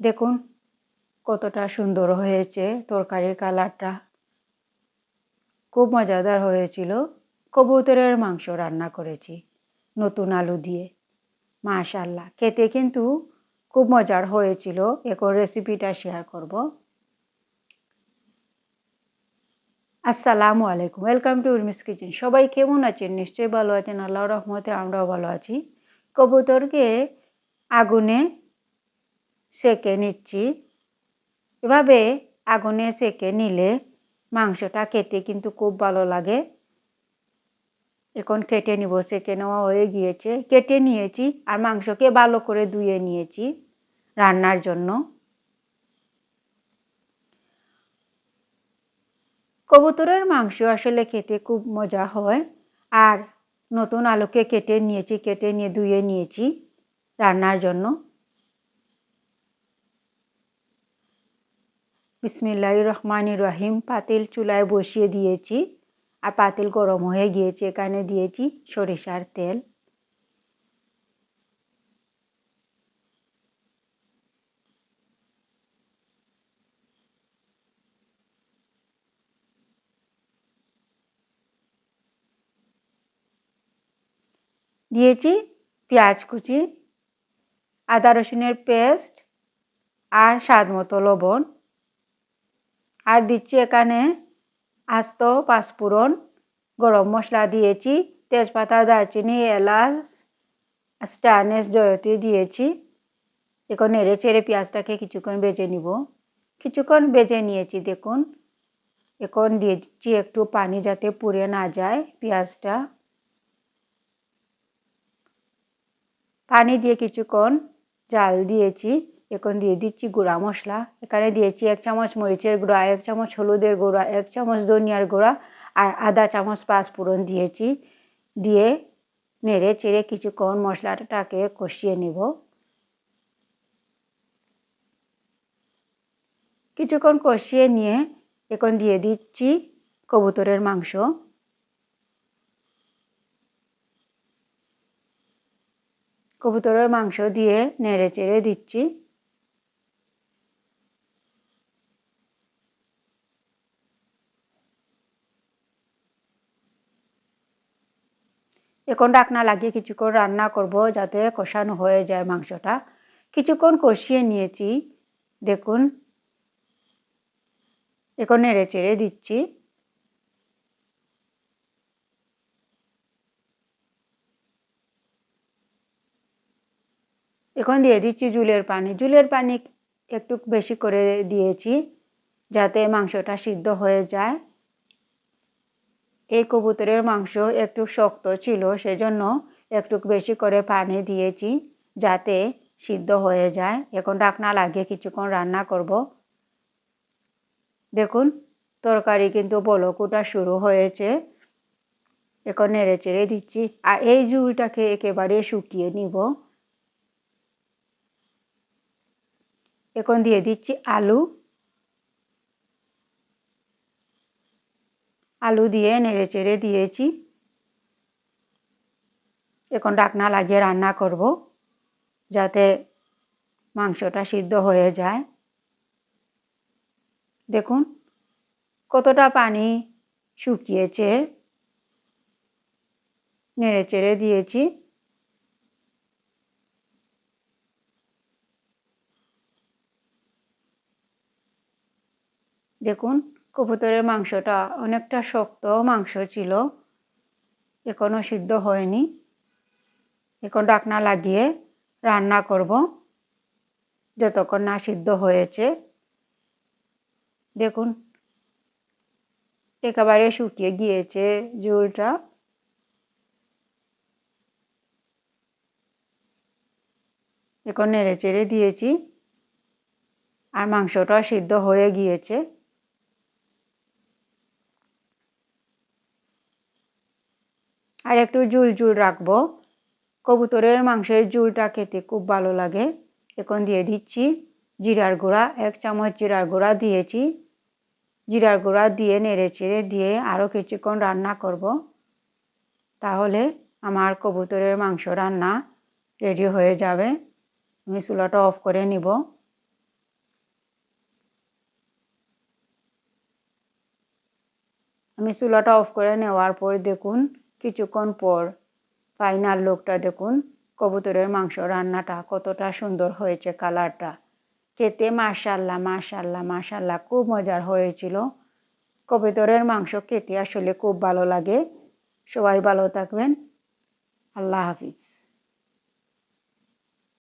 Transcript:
দেখুন, কতটা সুন্দর হয়েছে তরকারির কালারটা। খুব মজাদার হয়েছিল। কবুতরের মাংস রান্না করেছি, নতুন আলু দিয়ে। মাশাল্লাহ খেতে কিন্তু খুব মজার হয়েছিল। এখন রেসিপিটা শেয়ার করব। আসসালামু আলাইকুম ওয়েলকাম টু উর্মিস কিচেন সবাই কেমন আছেন? নিশ্চয়ই ভালো আছেন। আল্লাহ রহমতে আমরাও ভালো আছি। কবুতরকে আগুনে সেকে নিচ্ছি। এভাবে আগুনে সেকে নিলে মাংসটা খেতে কিন্তু খুব ভালো লাগে। এখন কেটে নিব, সেকে নেওয়া হয়ে গিয়েছে। কেটে নিয়েছি আর মাংসকে ভালো করে ধুয়ে নিয়েছি রান্নার জন্য। কবুতরের মাংস আসলে খেতে খুব মজা হয়। আর নতুন আলুকে কেটে নিয়েছি, কেটে নিয়ে ধুয়ে নিয়েছি রান্নার জন্য। বিসমিল্লাহ রহমান রহিম পাতিল চুলায় বসিয়ে দিয়েছি আর পাতিল গরম হয়ে গিয়েছে, এখানে দিয়েছি সরিষার তেল। দিয়েছি পেঁয়াজ কুচি, আদা রসুনের পেস্ট আর স্বাদ মতো লবণ। আর দিচ্ছি এখানে আস্ত পাঁচফোড়ন, গরম মশলা দিয়েছি, তেজপাতা, দারচিনি, এলাচ, স্টারনেস, জয়তি দিয়েছি। এখন নেড়ে চেড়ে পেঁয়াজটাকে কিছুক্ষণ বেজে নিব। কিছুক্ষণ বেজে নিয়েছি, দেখুন। এখন দিয়েছি একটু পানি যাতে পুড়ে না যায় পেঁয়াজটা। পানি দিয়ে কিছুক্ষণ জাল দিয়েছি। এখন দিয়ে দিচ্ছি গুঁড়া মশলা। এখানে দিয়েছি এক চামচ মরিচের গুঁড়া, এক চামচ হলুদের গুঁড়া, এক চামচ ধনিয়ার গুঁড়া আর আধা চামচ পাঁচফোড়ন দিয়েছি। দিয়ে নেড়ে চেড়ে কিছুক্ষণ মশলাটাকে কষিয়ে নেব। কিছুক্ষণ কষিয়ে নিয়ে এখন দিয়ে দিচ্ছি কবুতরের মাংস। কবুতরের মাংস দিয়ে নেড়ে চেড়ে দিচ্ছি। এখন ডাকনা লাগিয়ে কিছুক্ষণ রান্না করব যাতে কষানো হয়ে যায় মাংসটা। কিছুক্ষণ কষিয়ে নিয়েছি। দেখুন। এখন নেড়ে চেড়ে দিচ্ছি। এখন দিয়ে দিচ্ছি জুলের পানি। জুলের পানি একটু বেশি করে দিয়েছি যাতে মাংসটা সিদ্ধ হয়ে যায়। এই কবুতরের মাংস একটু শক্ত ছিল, সেজন্য একটু বেশি করে পানি দিয়েছি যাতে সিদ্ধ হয়ে যায়। এখন ডাকনা লাগিয়ে কিছুক্ষণ রান্না করব। দেখুন, তরকারি কিন্তু বলকুটা শুরু হয়েছে। এখন নেড়ে চেড়ে দিচ্ছি আর এই জুলটাকে একেবারে শুকিয়ে নিব। এখন দিয়ে দিচ্ছি আলু। আলু দিয়ে নেড়ে চেড়ে দিয়েছি। এখন ডাকনা লাগিয়ে রান্না করব, যাতে মাংসটা সিদ্ধ হয়ে যায়। দেখুন, কতটা পানি শুকিয়েছে। নেড়ে চেড়ে দিয়েছি। দেখুন কবুতরের মাংসটা অনেকটা শক্ত মাংস ছিল। এখনও সিদ্ধ হয়নি। এখন ডাকনা লাগিয়ে রান্না করব। যতক্ষণ না সিদ্ধ হয়েছে। দেখুন, একেবারে শুকিয়ে গিয়েছে ঝোলটা। এখন নেড়ে চেড়ে দিয়েছি। আর মাংসটা সিদ্ধ হয়ে গিয়েছে। আর একটু জুল জুল রাখব। কবুতরের মাংসের জুলটা খেতে খুব ভালো লাগে। এখন দিয়ে দিচ্ছি জিরার গুঁড়া, এক চামচ জিরার গুঁড়া দিয়েছি। জিরার গুঁড়া দিয়ে নেড়ে চেড়ে দিয়ে আরও কিছুক্ষণ রান্না করব। তাহলে আমার কবুতরের মাংস রান্না রেডি হয়ে যাবে। আমি চুলাটা অফ করে নিব। আমি চুলাটা অফ করে নেওয়ার পর দেখুন কিছুক্ষণ পর ফাইনাল লোকটা দেখুন, কবুতরের মাংস রান্নাটা কতটা সুন্দর হয়েছে কালারটা। খেতে মাশাল্লাহ মাশাল্লাহ মাশাল্লাহ, খুব মজার হয়েছিল। কবুতরের মাংস খেতে আসলে খুব ভালো লাগে। সবাই ভালো থাকবেন। আল্লাহ হাফিজ।